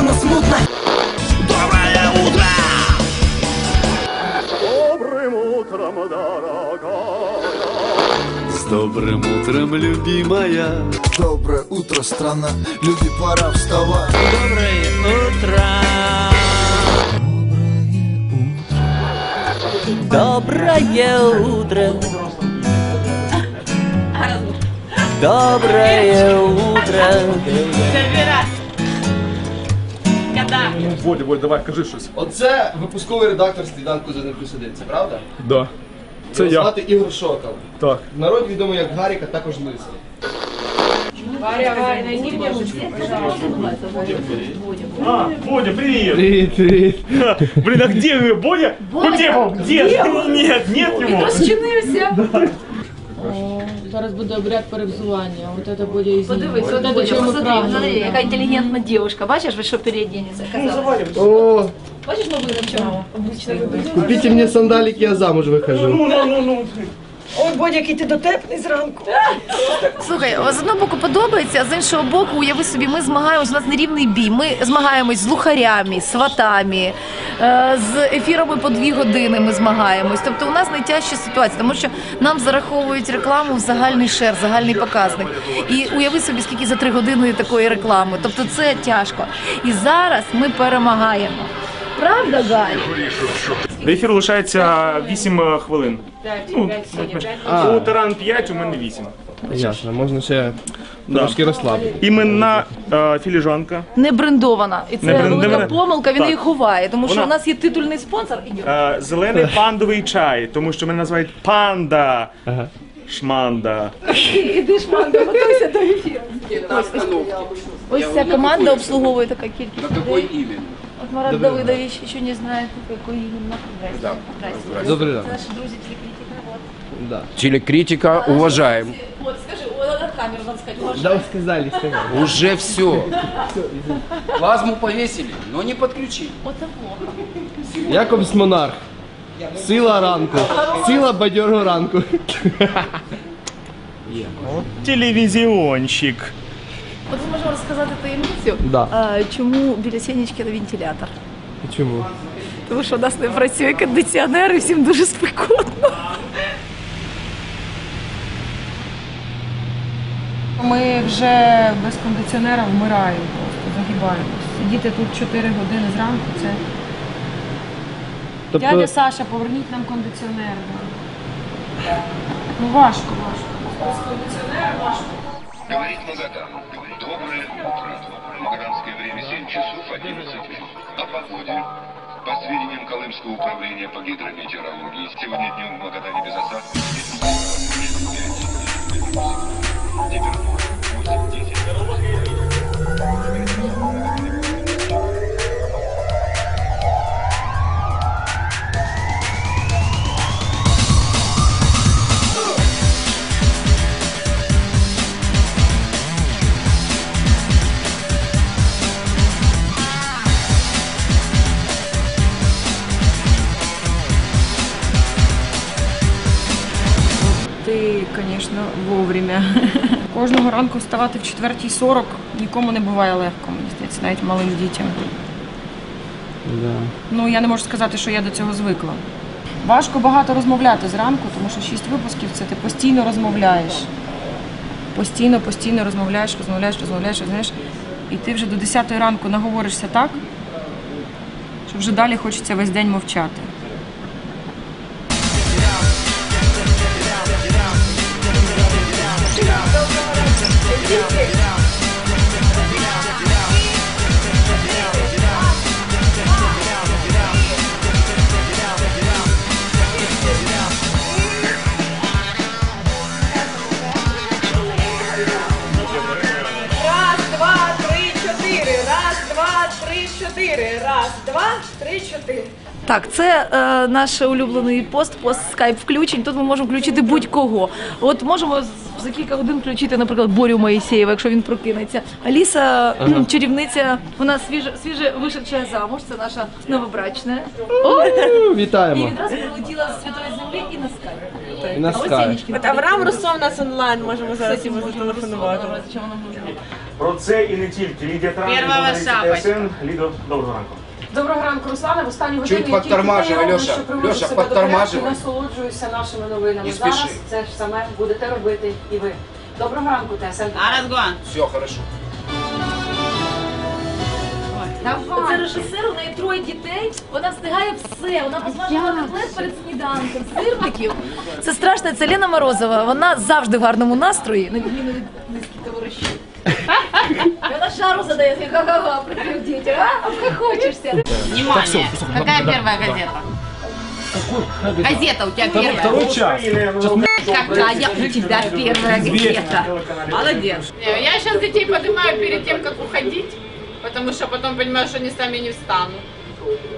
бешено смутно Доброе утро! Добрым утром, дорогая. С добрым утром, любимая. Доброе утро, страна Люди, пора вставать Доброе утро! Доброе утро. Доброе утро. Бодя, Бодя, давай, кажи щось. Оце випусковий редактор сніданку за ним сидить, це правда? Да. Це Його я. звати Ігор Шокал. Так. В народі відомий як Гарік, а також Лисий. А, Бодя, привет! Привет, привет. Блин, а где вы, Бодя? Где он? Где? Нет, нет его. Зараз буде обряд перевзування. От це буде із Подивись, От чому посмотри, смотри, яка інтелігентна дівчинка. Бачиш, ви що передні не заказали? О, Бачиш, ми будемо чому? Обично виходимо. купіть мені сандаліки, я замуж вихожу. Ну, ну, ну, ну. Слухай, з одного боку подобається, а з іншого боку, уяви собі, ми змагаємось, у нас нерівний бій. Ми змагаємось з лухарями, сватами, е, з ефірами по дві години ми змагаємось. Тобто у нас найтяжча ситуація, тому що нам зараховують рекламу в загальний шер, загальний показник. І уяви собі, скільки за три години такої реклами. Тобто це тяжко. І зараз ми перемагаємо. Правда, Галь? До ефіру лишається 8 хвилин. Ну, у Таран 5, у мене 8. Ясно, можна ще трошки розслабити. Іменна е, філіжанка. Не брендована. І це Не брендована. велика помилка, він Так. її ховає, тому що Вона- у нас є титульний спонсор. Ідіот. Е, зелений пандовий чай, тому що мене називають панда. Шманда. Іди ж, манда, готуйся до ефіру. Ось ця команда обслуговує така кількість людей. От Марат Давидович ще не знає, якої іменно. Здрасте. Добрий ранок. Це наші друзі телекритика. От. Да. Телекритика уважаем. От, скажи, о, на камеру нам сказати, уважаю. Да, сказали, сказали. Уже все. Плазму повесили, но не подключили. Отако. Якобс Монарх. Сила ранку. Сила бадьорого ранку. Телевізіонщик. От ми можемо розказати таємницю, Да. а, чому біля сінечки на вентилятор. Чому? Тому що у нас не працює кондиціонер і всім дуже спекотно. Ми вже без кондиціонера вмираємо, просто загибаємось. Сидіти тут 4 години зранку, це. Тобто, Дядя Саша, поверніть нам кондиціонер. да. Ну важко, важко. Без кондиціонера важко. Говорит Магадан. Доброе утро. Магаданское время 7 часов 11 минут. О погоде. По сведениям Колымского управления по гидрометеорологии, сегодня днем в Магадане без осадков. Температура 8-10. Вовремя. Кожного ранку вставати в 4.40 нікому не буває легко, мені здається, навіть малим дітям. да. Ну, я не можу сказати, що я до цього звикла. Важко багато розмовляти зранку, тому що шість випусків це ти постійно розмовляєш. Постійно, постійно розмовляєш, розмовляєш, розмовляєш, розмовляєш. І ти вже до 10 ранку наговоришся так, що вже далі хочеться весь день мовчати. Раз, два, три, чотири. Раз, два, три, чотири. Раз, два, три, чотири. Так, це е, наш улюблений пост, пост скайп включень. Тут ми можемо включити будь-кого. От можемо за кілька годин включити, наприклад, Борю Моїсеєва, якщо він прокинеться. Аліса, Ага. чарівниця, вона свіже, свіже вишедша замуж, це наша новобрачна. О! І відразу прилетіла з святої землі і на скайп. І на скайп. От Авраам Русов у нас онлайн, можемо зараз йому зателефонувати. Чому нам нужно? Про це і не тільки. Лідія. ТСН. Лідо, доброго ранку. Доброго ранку, Руслане. В останню годину Чуть я тільки подтормаживай, те роблю, Льоша. що приводжу Льоша, себе до порядку і насолоджуюся нашими новинами. Не спіши. Зараз це ж саме будете робити і ви. Доброго ранку, ТСН. Аразгон. Все, хорошо. Це режисер, у неї троє дітей, вона встигає все, вона посмажила котлет перед сніданком, сирників. Це страшно, це Лена Морозова, вона завжди в гарному настрої, на відміну від низьких товаришів. Вона шару задає, ха-ха-ха, трьох дітях, а? Обхохочешся. Внимание. Какая первая газета? Газета у тебя первая. Второй час. Какая у тебя первая газета? Молодец. Я сейчас детей поднимаю перед тем, как уходить, потому что потом понимаю, что они сами не встанут.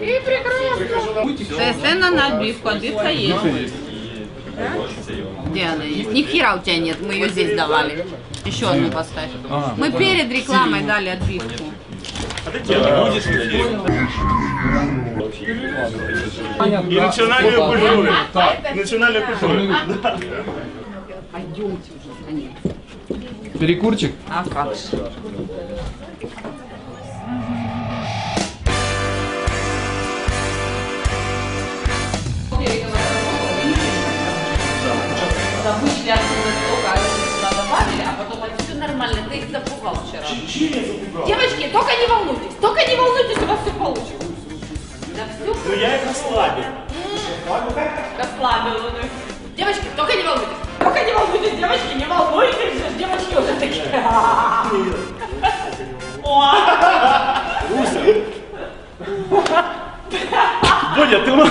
И прекрасно. ТСН на отбивку, отбивка есть. Где она есть? Ни хера у тебя нет, мы ее здесь давали. Еще одну поставь. Мы перед рекламой дали отбивку. І національної культури. Національної культури. Да. Пойдемте уже, конечно. Перекурчик? А как же. Вышли нормально, ты их запугал вчера. Девочки, только не волнуйтесь, только не волнуйтесь, у вас все получится. Да все Ну я їх розслабив. расслабил. он их. Девочки, только не волнуйтесь, только не волнуйтесь, девочки, не волнуйтесь, девочки уже такие. О! Бодя, ти ма-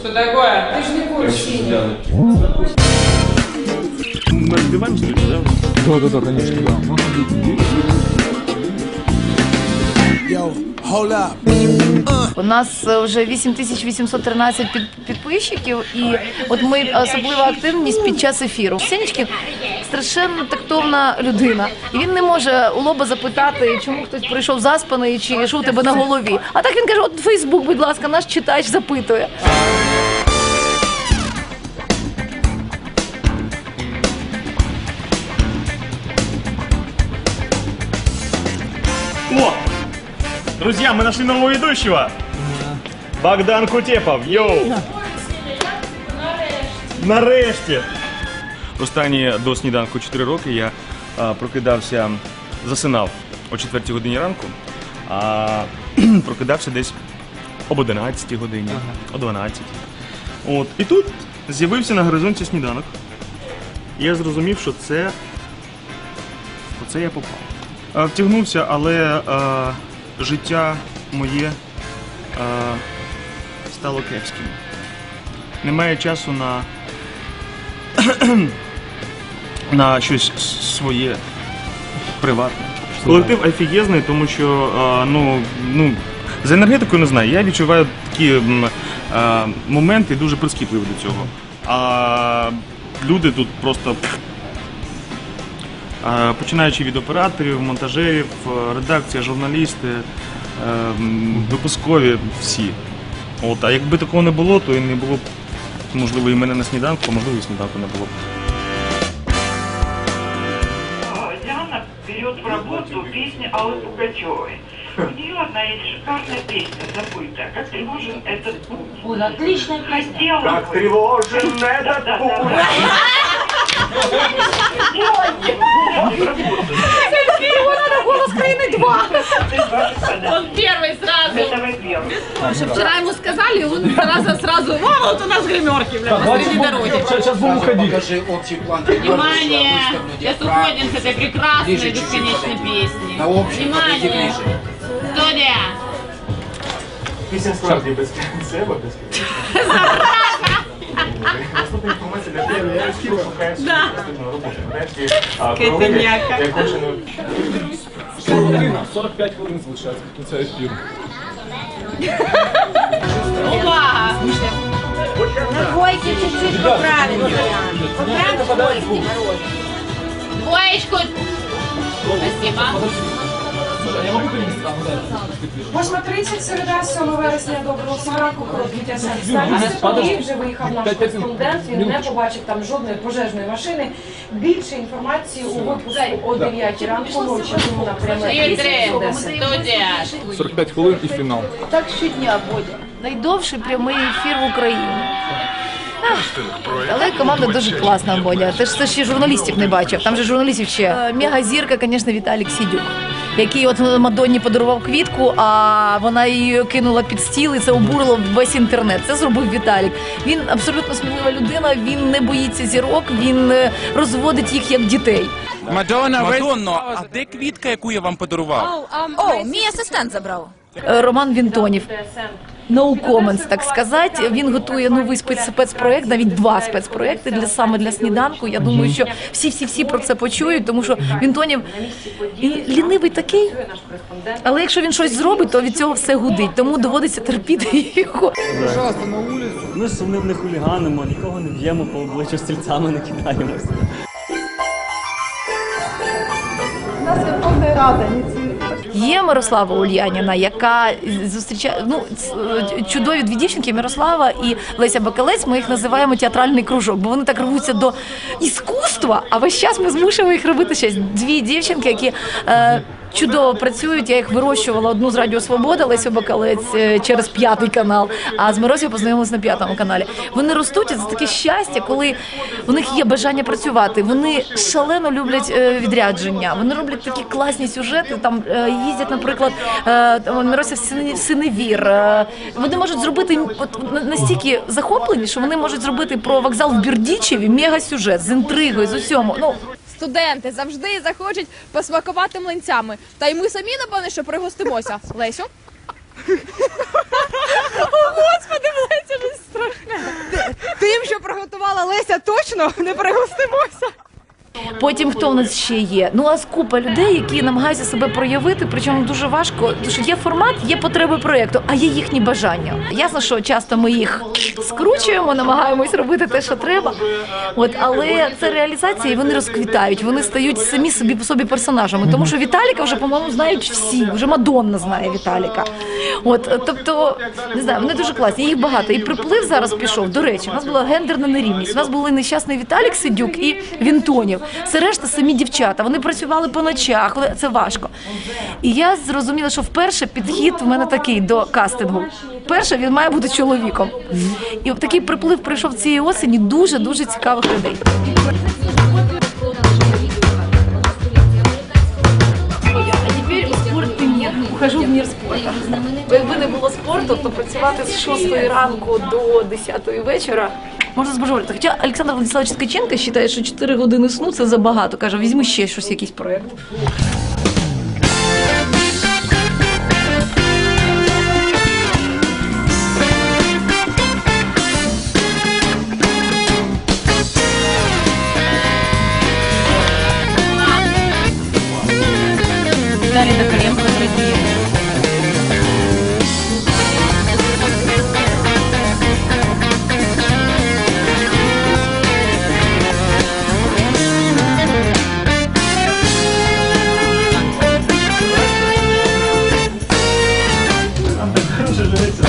Что такое? Ти ж не куриш сіні. Розбиваємо студію, да? Да, да, да, конечно, да. У нас е, вже 8813 під, підписчиків, і от ми особлива активність під час ефіру. Сенечкін страшенно тактовна людина, і він не може у лоба запитати, чому хтось прийшов заспаний чи що у тебе на голові. А так він каже: от Фейсбук, будь ласка, наш читач запитує. О! Друзья, мы нашли нового ведущего. Богдан Кутепов. Йоу! Нарешті! Останні до сніданку 4 роки я а, прокидався, засинав о 4 годині ранку, а прокидався десь об 11 годині, о 12. От. І тут з'явився на горизонті сніданок. І я зрозумів, що це. Оце я попав. Е, Втягнувся, але е, життя моє е, стало кепським. Немає часу на, на щось своє приватне. Колектив офігезний, тому що ну, ну, з енергетикою не знаю. Я відчуваю такі моменти дуже прискіпливі до цього. А люди тут просто починаючи від операторів, монтажерів, е, редакція, журналісти, е, м, випускові, всі. От, а якби такого не було, то і не було б, можливо, і мене на сніданку, а можливо, і сніданку не було б. Диана берет в работу песни Аллы Пугачевой. У нее одна есть шикарная песня, забытая. Как тревожен этот путь. Ой, отличная песня. Хотела Как бы. тревожен Да, этот да, путь. да, да. Вона голос країни 2. Он первый сразу. Давай первый. Вчера ему сказали, и он сразу, сразу, «О, вот у нас гримерки, бля, посреди дороги. Сейчас будем уходить. Покажи общий план. Внимание! Выставлю Сейчас диафрагму. уходим с этой прекрасной Ближе чуть-чуть бесконечной подойди. песни. На общий, подойди Внимание! ближе. Студия! Пісня справді без себе, без Наступна інформація для собі наступну роботу. Провели 45 хвилин залишається до цього ефіру. Увага! На двойке чуть-чуть поправить. Поправь двойку. Двоечку! Спасибо. Да. 8.30, середа, 7 вересня, доброго всього ранку, короткий станції. Події вже виїхав наш кореспондент, він не побачив там жодної пожежної машини. Більше інформації у випуску о 9 ранку ночі, тому на пряме Юрій, Одеси. студія. 45 хвилин і фінал. Так щодня, Бодя. Найдовший прямий ефір в Україні. Але команда дуже класна, Бодя. Ти ж це ще журналістів не бачив. Там же журналістів ще. Е, Мегазірка, звісно, Віталік Сідюк. Який от Мадонні подарував квітку, а вона її кинула під стіл, і це обурило весь інтернет. Це зробив Віталік. Він абсолютно смілива людина, він не боїться зірок, він е, розводить їх як дітей. Мадонна, Мадонно, а де квітка, яку я вам подарував? О, мій асистент забрав. Е, Роман Вінтонів. No comments, так сказати. Він готує новий спец- спецпроект, навіть два спецпроекти для саме для сніданку. Я думаю, що всі всі всі про це почують, тому що Вінтонів він лінивий такий. Але якщо він щось зробить, то від цього все гудить. Тому доводиться терпіти його. Пожалуйста, на вулицю. Ми ж не, не хуліганимо, нікого не б'ємо по обличчю стільцями, не кидаємося. Є Мирослава Ульяніна, яка зустрічає ну чудові дві дівчинки Мирослава і Леся Бакалець. Ми їх називаємо театральний кружок, бо вони так рвуться до іскусства. А весь час ми змушуємо їх робити щось. Дві дівчинки, які. Е, Чудово працюють. Я їх вирощувала одну з Радіо Свобода Лесю Бакалець е, через п'ятий канал. А з Миросію познайомилися на п'ятому каналі. Вони ростуть і це таке щастя, коли у них є бажання працювати. Вони шалено люблять е, відрядження. Вони роблять такі класні сюжети. Там е, їздять, наприклад, Мирося в Синевір. Вони можуть зробити от настільки захоплені, що вони можуть зробити про вокзал в Бірдічеві мега-сюжет з інтригою, з усьому. Ну Студенти завжди захочуть посмакувати млинцями. Та й ми самі, напевне, що пригостимося. Лесю? О, господи, Леся, щось страшне. Тим, що приготувала Леся, точно не пригостимося. Потім хто в нас ще є? Ну а купа людей, які намагаються себе проявити, причому дуже важко. Тому що є формат, є потреби проєкту, а є їхні бажання. Ясно, що часто ми їх скручуємо, намагаємось робити те, що треба. От, але це реалізація, і вони розквітають, вони стають самі собі по собі персонажами. Тому що Віталіка вже, по-моєму, знають всі. Вже Мадонна знає Віталіка. От, тобто, не знаю, вони дуже класні, їх багато. І приплив зараз пішов. До речі, у нас була гендерна нерівність. У нас були нещасний Віталік Сидюк і Вінтонів. Все решта самі дівчата. Вони працювали по ночах, це важко. І я зрозуміла, що вперше підхід в мене такий до кастингу. Перше, він має бути чоловіком. І такий приплив прийшов цієї осені дуже дуже цікавих людей. А тепер у спорті мір. Ухожу в мір спорту. Бо якби не було спорту, то працювати з 6 ранку до 10 вечора можна збожеволіти. Хоча Олександр Владиславович Ткаченко вважає, що 4 години сну це забагато. Каже, візьми ще щось, якийсь проєкт. Absolutely.